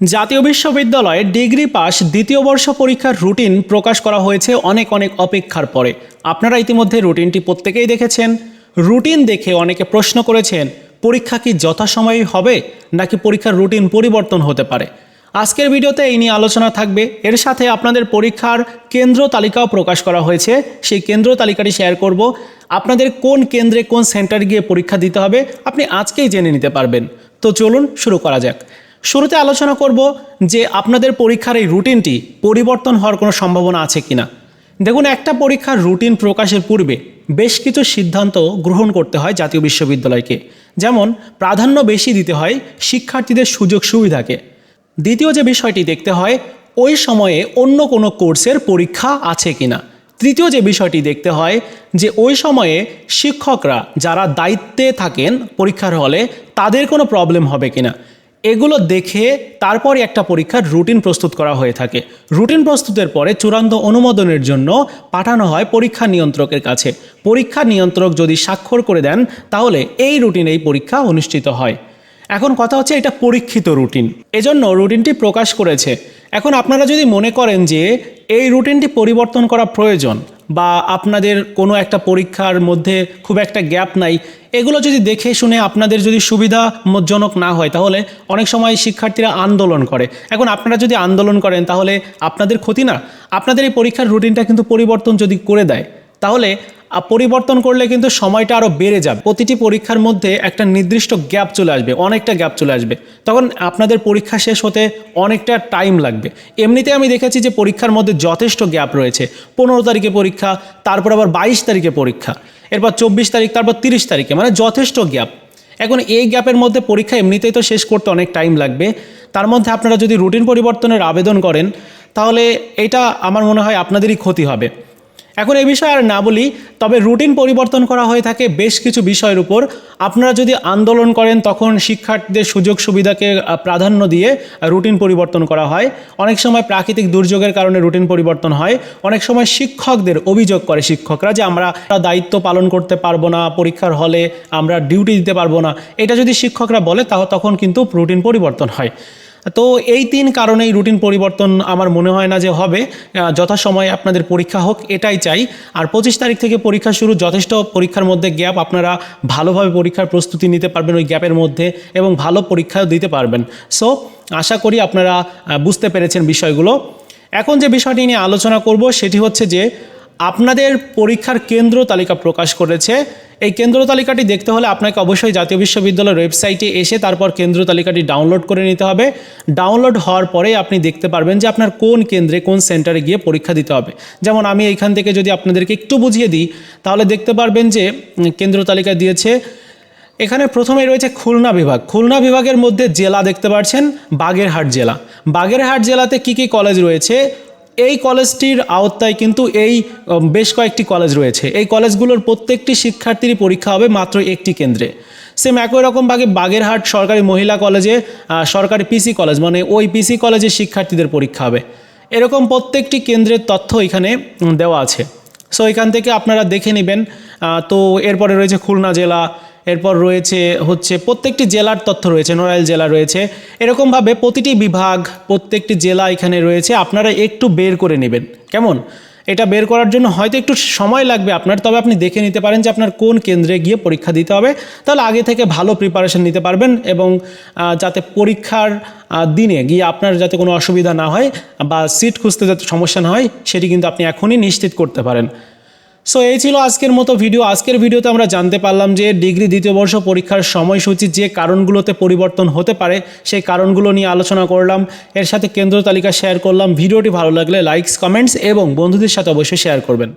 জাতীয় বিশ্ববিদ্যালয়ে degree pass দ্বিতীয় বর্ষ পরীক্ষার রুটিন প্রকাশ করা হয়েছে অনেক অনেক অপেক্ষার পরে। আপনারা ইতিমধ্যে রুটিনটি প্রত্যেকেই দেখেছেন। রুটিন দেখে অনেকে প্রশ্ন করেছেন, পরীক্ষা কি যথাসময়ে হবে নাকি পরীক্ষার রুটিন পরিবর্তন হতে পারে? আজকের ভিডিওতে এই নিয়ে আলোচনা থাকবে। এর সাথে আপনাদের পরীক্ষার কেন্দ্র তালিকাও প্রকাশ করা হয়েছে। সেই কেন্দ্র তালিকাটি শেয়ার করব। আপনাদের কোন কেন্দ্রে কোন সেন্টারে গিয়ে পরীক্ষা দিতে হবে, আপনি আজকেই জেনে নিতে পারবেন। তো চলুন শুরু করা যাক। শুরুতে আলোচনা করব যে আপনাদের পরীক্ষার এই রুটিনটি পরিবর্তন হওয়ার কোনো সম্ভাবনা আছে কিনা। দেখুন, একটা পরীক্ষার রুটিন প্রকাশের পূর্বে বেশ কিছু সিদ্ধান্ত গ্রহণ করতে হয় জাতীয় বিশ্ববিদ্যালয়কে। যেমন, প্রাধান্য বেশি দিতে হয় শিক্ষার্থীদের সুযোগ সুবিধাকে। দ্বিতীয় যে বিষয়টি দেখতে হয়, ওই সময়ে অন্য কোনো কোর্সের পরীক্ষা আছে কিনা। তৃতীয় যে বিষয়টি দেখতে হয়, যে ওই সময়ে শিক্ষকরা যারা দায়িত্বে থাকেন পরীক্ষার হলে, তাদের কোনো প্রবলেম হবে কিনা। এগুলো দেখে তারপরে একটা পরীক্ষার রুটিন প্রস্তুত করা হয়ে থাকে। রুটিন প্রস্তুতের পরে চূড়ান্ত অনুমোদনের জন্য পাঠানো হয় পরীক্ষা নিয়ন্ত্রকের কাছে। পরীক্ষা নিয়ন্ত্রক যদি স্বাক্ষর করে দেন, তাহলে এই রুটিনেই পরীক্ষা অনুষ্ঠিত হয়। এখন কথা হচ্ছে এটা পরীক্ষিত রুটিন। এজন্য রুটিনটি প্রকাশ করেছে। এখন আপনারা যদি মনে করেন যে এই রুটিনটি পরিবর্তন করা প্রয়োজন বা আপনাদের কোনো একটা পরীক্ষার মধ্যে খুব একটা গ্যাপ নাই, এগুলো যদি দেখে শুনে আপনাদের যদি সুবিধাজনক না হয়, তাহলে অনেক সময় শিক্ষার্থীরা আন্দোলন করে। এখন আপনারা যদি আন্দোলন করেন, তাহলে আপনাদের ক্ষতি না। আপনাদের এই পরীক্ষার রুটিনটা কিন্তু পরিবর্তন যদি করে দেয় তাহলে পরিবর্তন করলে কিন্তু সময়টা আরও বেড়ে যাবে। প্রতিটি পরীক্ষার মধ্যে একটা নির্দিষ্ট গ্যাপ চলে আসবে, অনেকটা গ্যাপ চলে আসবে। তখন আপনাদের পরীক্ষা শেষ হতে অনেকটা টাইম লাগবে। এমনিতে আমি দেখেছি যে পরীক্ষার মধ্যে যথেষ্ট গ্যাপ রয়েছে। পনেরো তারিখে পরীক্ষা, তারপর আবার বাইশ তারিখে পরীক্ষা, এরপর চব্বিশ তারিখ, তারপর তিরিশ তারিখে মানে যথেষ্ট গ্যাপ। এখন এই গ্যাপের মধ্যে পরীক্ষা এমনিতেই তো শেষ করতে অনেক টাইম লাগবে। তার মধ্যে আপনারা যদি রুটিন পরিবর্তনের আবেদন করেন, তাহলে এটা আমার মনে হয় আপনাদেরই ক্ষতি হবে। এখন এই বিষয়ে আর না বলি, তবে রুটিন পরিবর্তন করা হয়ে থাকে বেশ কিছু বিষয়ের উপর। আপনারা যদি আন্দোলন করেন, তখন শিক্ষার্থীদের সুযোগ সুবিধাকে প্রাধান্য দিয়ে রুটিন পরিবর্তন করা হয়। অনেক সময় প্রাকৃতিক দুর্যোগের কারণে রুটিন পরিবর্তন হয়। অনেক সময় শিক্ষকদের অভিযোগ করে শিক্ষকরা যে, আমরা দায়িত্ব পালন করতে পারব না, পরীক্ষার হলে আমরা ডিউটি দিতে পারব না। এটা যদি শিক্ষকরা বলে তাহলে তখন কিন্তু রুটিন পরিবর্তন হয়। তো এই তিন কারণেই রুটিন পরিবর্তন আমার মনে হয় না যে হবে। যথাসময়ে আপনাদের পরীক্ষা হোক, এটাই চাই। আর পঁচিশ তারিখ থেকে পরীক্ষা শুরু, যথেষ্ট পরীক্ষার মধ্যে গ্যাপ, আপনারা ভালোভাবে পরীক্ষার প্রস্তুতি নিতে পারবেন ওই গ্যাপের মধ্যে এবং ভালো পরীক্ষাও দিতে পারবেন। সো আশা করি আপনারা বুঝতে পেরেছেন বিষয়গুলো। এখন যে বিষয়টি নিয়ে আলোচনা করব, সেটি হচ্ছে যে আপনাদের পরীক্ষার কেন্দ্র তালিকা প্রকাশ করেছে। এই কেন্দ্র তালিকাটি দেখতে হলে আপনাকে অবশ্যই জাতীয় বিশ্ববিদ্যালয়ের ওয়েবসাইটে এসে তারপর কেন্দ্র তালিকাটি ডাউনলোড করে নিতে হবে। ডাউনলোড হওয়ার পরে আপনি দেখতে পারবেন যে আপনার কোন কেন্দ্রে কোন সেন্টারে গিয়ে পরীক্ষা দিতে হবে। যেমন আমি এইখান থেকে যদি আপনাদেরকে একটু বুঝিয়ে দিই, তাহলে দেখতে পারবেন যে কেন্দ্র তালিকা দিয়েছে। এখানে প্রথমে রয়েছে খুলনা বিভাগ। খুলনা বিভাগের মধ্যে জেলা দেখতে পাচ্ছেন বাগেরহাট জেলা। বাগেরহাট জেলাতে কি কি কলেজ রয়েছে? এই কলেজটির আওতায় কিন্তু এই বেশ কয়েকটি কলেজ রয়েছে। এই কলেজগুলোর প্রত্যেকটি শিক্ষার্থীরই পরীক্ষা হবে মাত্র একটি কেন্দ্রে। সেম একই রকমভাবে বাগেরহাট সরকারি মহিলা কলেজে সরকারি পিসি কলেজ মানে ওই পিসি কলেজের শিক্ষার্থীদের পরীক্ষা হবে। এরকম প্রত্যেকটি কেন্দ্রের তথ্য এখানে দেওয়া আছে। সো এখান থেকে আপনারা দেখে নেবেন তো এরপরে রয়েছে খুলনা জেলা এরপর রয়েছে হচ্ছে প্রত্যেকটি জেলার তথ্য রয়েছে, নড়াইল জেলা রয়েছে। এরকমভাবে প্রতিটি বিভাগ, প্রত্যেকটি জেলা এখানে রয়েছে, আপনারা একটু বের করে নেবেন। কেমন? এটা বের করার জন্য হয়তো একটু সময় লাগবে আপনার, তবে আপনি দেখে নিতে পারেন যে আপনার কোন কেন্দ্রে গিয়ে পরীক্ষা দিতে হবে। তাহলে আগে থেকে ভালো প্রিপারেশন নিতে পারবেন এবং যাতে পরীক্ষার দিনে গিয়ে আপনার যাতে কোনো অসুবিধা না হয় বা সিট খুঁজতে যাতে সমস্যা না হয়, সেটি কিন্তু আপনি এখনই নিশ্চিত করতে পারেন। সো এই ছিল আজকের মতো ভিডিও আজকের ভিডিওতে আমরা জানতে পারলাম যে ডিগ্রি দ্বিতীয় বর্ষ পরীক্ষার সময়সূচি, যে কারণগুলোতে পরিবর্তন হতে পারে, সেই কারণগুলো নিয়ে আলোচনা করলাম। এর সাথে কেন্দ্র তালিকা শেয়ার করলাম। ভিডিওটি ভালো লাগলে লাইকস কমেন্টস এবং বন্ধুদের সাথে অবশ্যই শেয়ার করবেন।